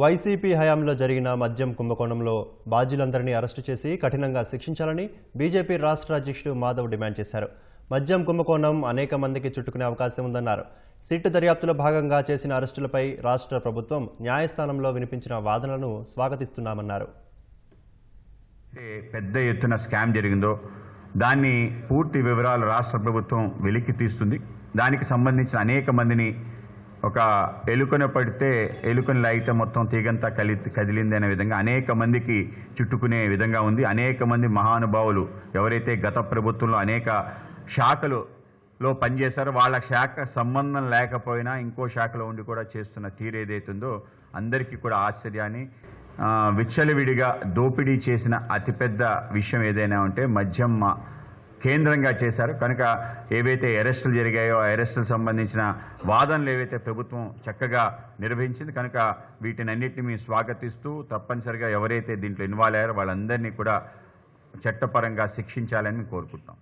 YCP హయాంలో జరిగిన మద్యం కుంభకోణంలో బాధ్యులందరినీ అరెస్టు చేసి కఠినంగా శిక్షించాలని బీజేపీ రాష్ట్ర అధ్యక్షుడు మాధవ్ డిమాండ్ చేశారు. మద్యం కుంభకోణం అనేక మందికి చుట్టుకునే అవకాశం ఉందన్నారు. సిట్ దర్యాప్తులో భాగంగా చేసిన అరెస్టులపై రాష్ట్ర ప్రభుత్వం న్యాయస్థానంలో వినిపించిన వాదనలను స్వాగతిస్తున్నామన్నారు. ఏ పెద్ద ఎత్తున స్కామ్ జరిగిందో దాన్ని పూర్తి వివరాలు రాష్ట్ర ప్రభుత్వం వెలికి తీస్తుంది. దానికి సంబంధించిన అనేక మందిని ఒక ఎలుకన పడితే ఎలుకని లాగితే మొత్తం తీగంతా కలి కదిలింది అనే విధంగా అనేక మందికి చుట్టుకునే విధంగా ఉంది. అనేక మంది మహానుభావులు ఎవరైతే గత ప్రభుత్వంలో అనేక శాఖలు లో పనిచేశారో వాళ్ళ శాఖ సంబంధం లేకపోయినా ఇంకో శాఖలో ఉండి కూడా చేస్తున్న తీరు ఏదైతుందో అందరికీ కూడా ఆశ్చర్యాన్ని. విచ్చలవిడిగా దోపిడీ చేసిన అతిపెద్ద విషయం ఏదైనా ఉంటే మద్యం కేంద్రంగా చేశారు. కనుక ఏవైతే అరెస్టులు జరిగాయో ఆ అరెస్టులకు సంబంధించిన వాదనలు ఏవైతే ప్రభుత్వం చక్కగా నిర్వహించింది కనుక వీటిని అన్నింటినీ మేము స్వాగతిస్తూ తప్పనిసరిగా ఎవరైతే దీంట్లో ఇన్వాల్వ్ అయ్యారో వాళ్ళందరినీ కూడా చట్టపరంగా శిక్షించాలని కోరుకుంటాం